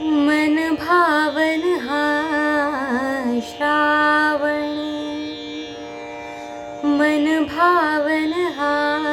मन भावन हा श्रावण। मन भावन हा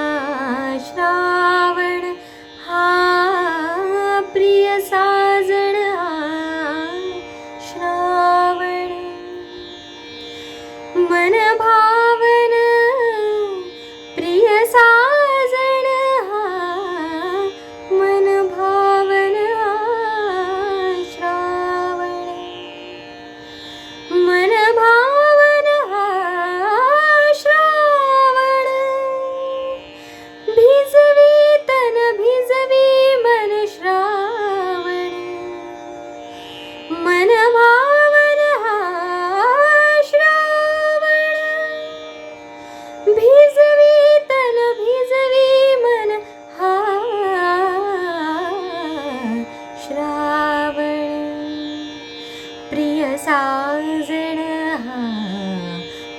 प्रिय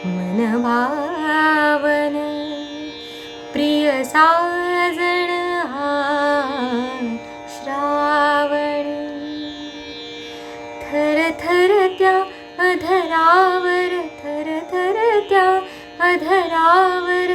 मनभावन। जण प्रिय साजन श्रावण। थर थर्या अधर थर थरत्या अधरवर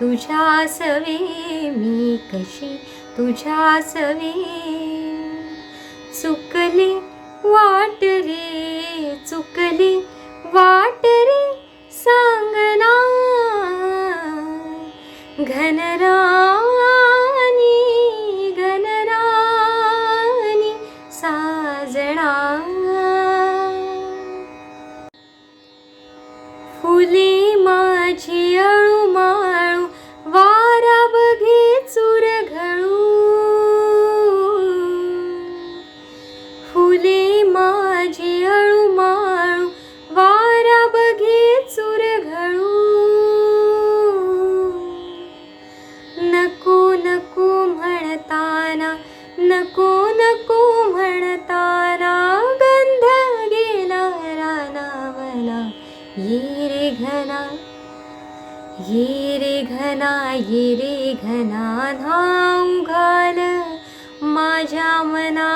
तुझ्या सवे मी कशी? तुझ्या सवे चुकले वाट रे चुकले वाट रे सांगना घनरानी घनरानी साजणा फुले माझी अळू फुले माझी अळू माळू वारा बघे चुरघळू नको नको म्हणताना नको नको म्हणताना गंध गेला रानावला. ये रे घना ये रे घना ये रे घना धाव घाल. माझ्या मना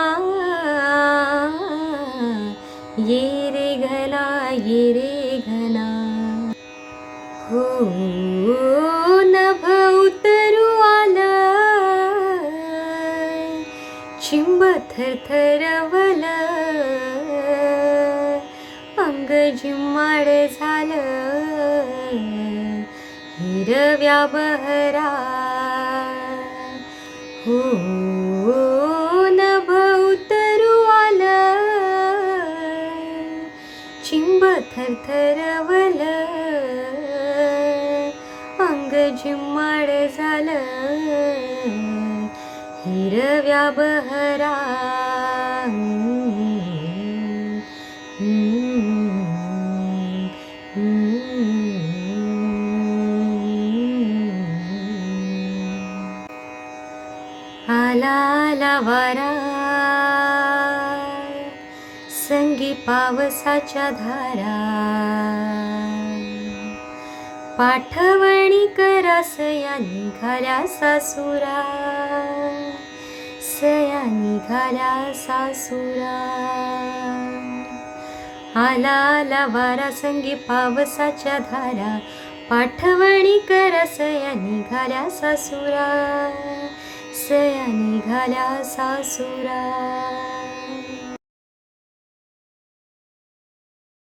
हो नभ उतरू आलं. चिंब थरथरवल. अंग जिम्माड झालं. हिरव्या बहरा. हो नभ उतरू आलं. चिंब थरथरवल. अंग झालं. हिरव्या बहरा. आला आला वारा. संगी पावसाच्या धारा. पाठवणी करा सया निघाल्या सासुरा. सया निघाल्या सासुरा. आला आला वारा संगी पावसाच्या धारा. पाठवणी करा सयानी निघाल्या सासुरा. सया निघाल्या सासुरा.